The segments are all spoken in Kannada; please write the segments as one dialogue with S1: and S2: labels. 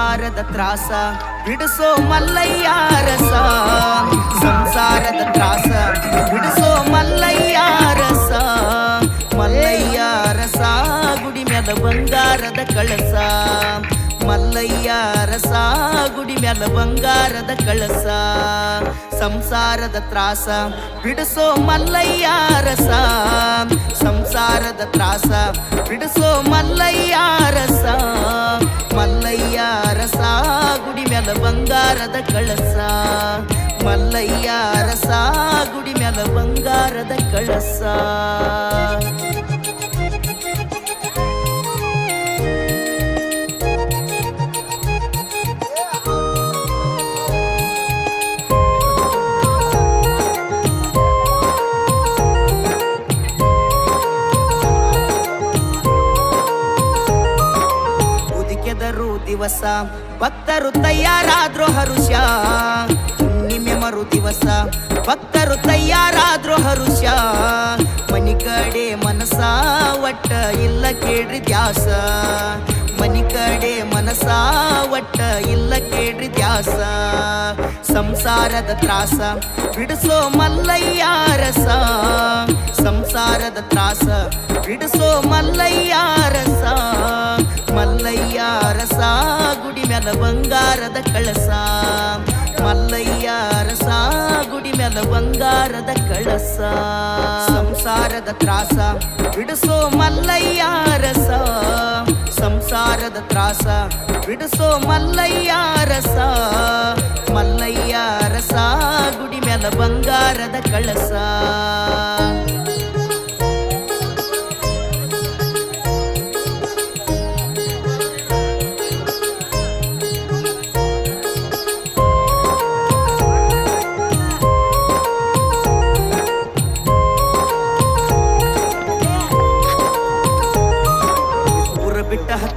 S1: ತ್ರಾಸ ಬಿಡಿಸೋ ಮಲ್ಲಯ್ಯ ರಸ ಸಂಸಾರದ ತ್ರಾಸ ಬಿಡಿಸೋ ಮಲ್ಲಯ್ಯ ರಸ ಮಲ್ಲಯ್ಯ ರಸ ಗುಡಿ ಮ್ಯಾಲ ಬಂಗಾರದ ಕಳಸ ಮಲ್ಲಯ್ಯ ರಸ ಗುಡಿ ಮ್ಯಾಲ ಬಂಗಾರದ ಕಳಸ ಸಂಸಾರದ ತ್ರಾಸ ಬಿಡಿಸೋ ಮಲ್ಲಯ್ಯ ರಸ ಸಂಸಾರದ ತ್ರಾಸ ಬಿಡಿಸೋ ಮಲ್ಲಯ್ಯ ರಸ ಮಲ್ಲಯ್ಯ ಬಂಗಾರದ ಕಳಸ ಮಲ್ಲಯ್ಯ ರಸ ಗುಡಿ ಮ್ಯಾಲ ಬಂಗಾರದ ಕಳಸ. ದಿವಸ. ಭಕ್ತರು ತಯಾರಾದ್ರು ಹರುಷ ಹುಣ್ಣಿಮೆ ಮರು ದಿವಸ ಭಕ್ತರು ತಯಾರಾದ್ರು ಹರುಷ ಮನಿ ಕಡೆ ಮನಸ ಒಟ್ಟ ಇಲ್ಲ ಕೇಳ್ರಿ ದ್ಯಾಸ. ಮನಿ ಕಡೆ ಮನಸ ಒಟ್ಟ ಇಲ್ಲ ಕೇಳ್ರಿ ದ್ಯಾಸ. ಸಂಸಾರದ ತ್ರಾಸ ಬಿಡಿಸೋ ಮಲ್ಲಯ್ಯ ರಸ ಸಂಸಾರದ ತ್ರಾಸ ಬಿಡಿಸೋ ಮಲ್ಲಯ್ಯ ರಸ ಮಲ್ಲಯ್ಯ ರಸ ಗುಡಿ ಮ್ಯಾಲ ಬಂಗಾರದ ಕಳಸ ಮಲ್ಲಯ್ಯ ರಸ ಗುಡಿ ಮ್ಯಾಲ ಬಂಗಾರದ ಕಳಸ ಸಂಸಾರದ ತ್ರಾಸ ಬಿಡಿಸೋ ಮಲ್ಲಯ್ಯ ರಸ ಸಂಸಾರದ ತ್ರಾಸ. ಬಿಡಿಸೋ ಮಲ್ಲಯ್ಯ ರಸ. ಮಲ್ಲಯ್ಯ ರಸ ಗುಡಿ ಮ್ಯಾಲ ಬಂಗಾರದ ಕಳಸ.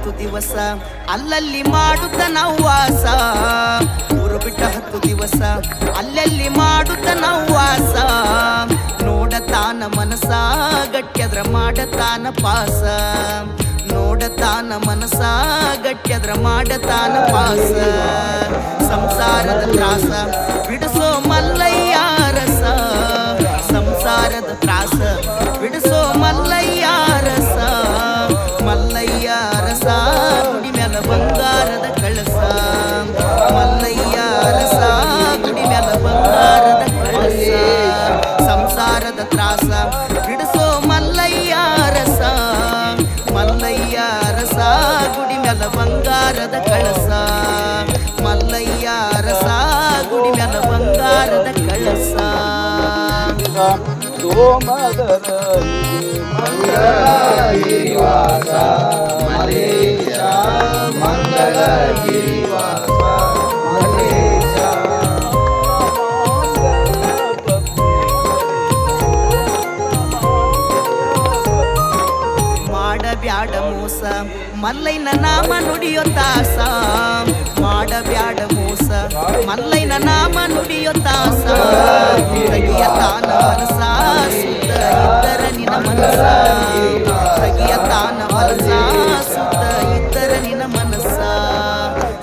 S1: ಹತ್ತು ದಿವಸ. ಅಲ್ಲಲ್ಲಿ ಮಾಡುತ್ತ ವಾಸ ಊರು ಬಿಟ್ಟ ಹತ್ತು ದಿವಸ. ಅಲ್ಲಲ್ಲಿ ಮಾಡುತ್ತ ವಾಸ ನೋಡತಾನ ಮನಸ, ಗಟ್ಯದ್ರ ಮಾಡತಾನ ಪಾಸ. ನೋಡತಾನ ಮನಸ, ಗಟ್ಯದ್ರ ಮಾಡತಾನ ಪಾಸ. ಸಂಸಾರದ ತ್ರಾಸ. ಬಂಗಾರದ ಕಳಸ ಮಲ್ಲಯ್ಯ ರಸ ಗುಡಿ ಮ್ಯಾಲ ಬಂಗಾರದ ಕಳಸ
S2: ಸೋಮದರ ಮಂಗಳಗಿರಿವಾಸ ಮಲೇಶ ಮಂಗಳಗಿರಿವಾಸ ಮಲೇಶ
S1: ಮಾಡಬ್ಯಾಡ ಮೋಸ ಮಲ್ಲೈನ ನಾಮ ನುಡಿಯೋ ತಾಸ ಮಾಡಬ್ಯಾಡ ಮೋಸ ಮಲ್ಲೈನ ನಾಮ ನುಡಿಯೋ ತಾಸ ತಗಿಯ ತಾನ ಮನಸ ಸುತ್ತ ಇದ್ದರ ನಿನ ಮನಸ ತಗಿಯ ತಾನ ಮನಸ ಸುತ್ತ ಇದ್ದರ ನಿನ ಮನಸ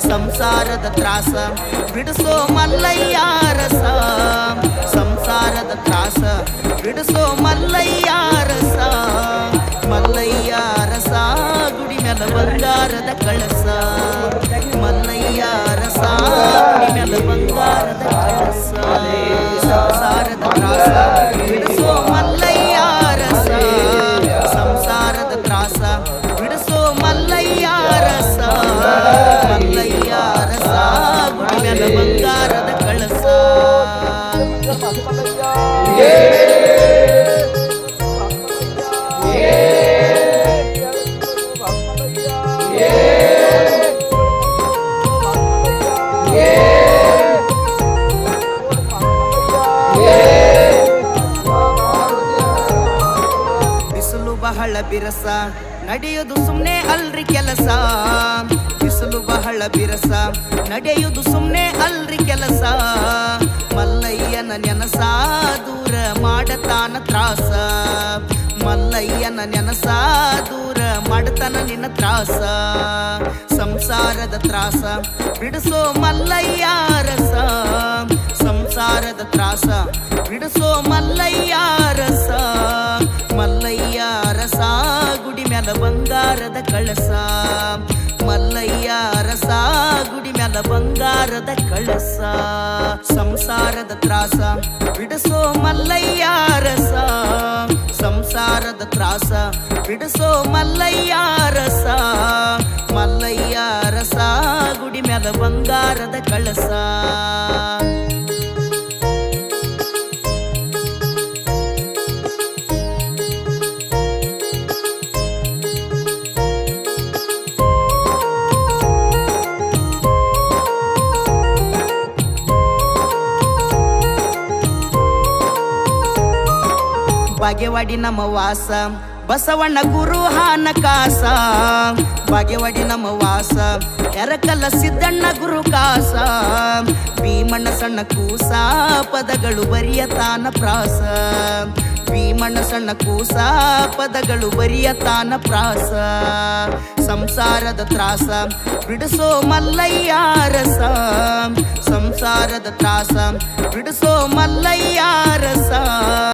S1: ಸಂಸಾರದ ತ್ರಾಸ ಬಿಡಿಸೋ ಮಲ್ಲಯ್ಯ ರಸ ಸಂಸಾರದ ತ್ರಾಸ ಬಿಡಿಸೋ 걸러 걸러 ಬಿಸಿಲು ಬಹಳ ಬಿರಸ, ನಡೆಯೋದು ಸುಮ್ನೆ ಅಲ್ರಿ ಕೆಲಸ. ಬಿಸಿಲು ಬಹಳ ಬಿರಸ ನಡೆಯುವುದು ಸುಮ್ನೆ ಅಲ್ರಿ ಕೆಲಸ. ಮಲ್ಲಯ್ಯನ ನೆನಸ ದೂರ ಮಾಡತಾನ ತ್ರಾಸ. ಮಲ್ಲಯ್ಯನ ನೆನಸ ದೂರ ಮಾಡ್ತಾನ ನಿನ್ನ ತ್ರಾಸ, ಸಂಸಾರದ ತ್ರಾಸ. ಬಿಡಿಸೋ ಮಲ್ಲಯ್ಯ ರಸ, ಸಂಸಾರದ ತ್ರಾಸ. ಬಿಡಿಸೋ ಮಲ್ಲಯ್ಯ ರಸ ಮಲ್ಲಯ್ಯ ರಸ. ಗುಡಿ ಮ್ಯಾಲ ಬಂಗಾರದ ಕಳಸ, ಮಲ್ಲಯ್ಯ ರಸ. ಗುಡಿ ಮ್ಯಾಲ ಬಂಗಾರದ ಕಳಸ, ಸಂಸಾರದ ತ್ರಾಸ. ಬಿಡಿಸೋ ಮಲ್ಲಯ್ಯ ರಸ ಸಂಸಾರದ ತ್ರಾಸ ಬಿಡಿಸೋ ಮಲ್ಲಯ್ಯ ರಸ ಮಲ್ಲಯ್ಯ ರಸ ಗುಡಿ ಮ್ಯಾಲ ಬಂಗಾರದ ಕಳಸ ಬಾಗೇವಾಡಿ ನಮ್ಮ ವಾಸ. ಬಸವಣ್ಣ ಗುರು ಹಾನಕಾಸ ಬಾಗೇವಾಡಿ ನಮ್ಮ ವಾಸ. ಎರಕಲ್ಲ ಸಿದ್ದಣ್ಣ ಗುರು ಕಾಸ. ಭೀಮಣ್ಣ ಸಣ್ಣ ಕೂಸ. ಪದಗಳು ಬರಿಯ ತಾನ ಪ್ರಾಸ. ಭೀಮಣ್ಣ ಸಣ್ಣ ಕೂಸ. ಪದಗಳು ಬರಿಯ ತಾನ ಪ್ರಾಸ. ಸಂಸಾರದ ತ್ರಾಸ. ಬಿಡಿಸೋ ಮಲ್ಲಯ್ಯ ರಸ. ಸಂಸಾರದ ತ್ರಾಸ. ಬಿಡಿಸೋ ಮಲ್ಲಯ್ಯ ರಸ.